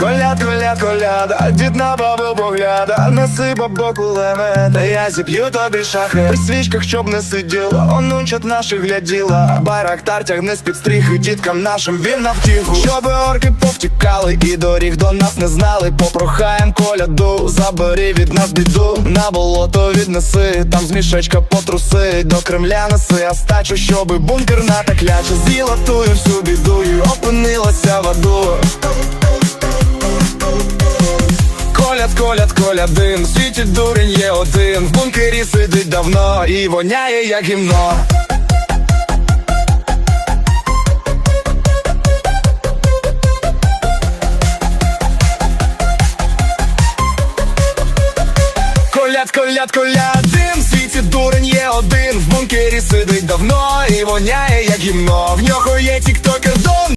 Коляд, коляд, коляда, дід на бабу погляда, неси бабо та я зіп'ю тобі шахи. При свічках, щоб не сиділа, онучат наших гляділа Байрактар тягне з-під стріхи, діткам нашим. Він навтіху Щоб орки повтікали і доріг до нас не знали. Попрохаєм коляду, забери від нас біду. На болото віднеси, там з мішечка потруси. До Кремля неси остачу, щоби бункерна та кляча З'їла тую всю біду і опинилася в аду Коляд, колядин, в світі дурень є один. В бункері сидить давно і воняє як гімно. Коляд, коляд, колядин, в світі дурень є один. В бункері сидить давно і воняє як гімно. В нього є до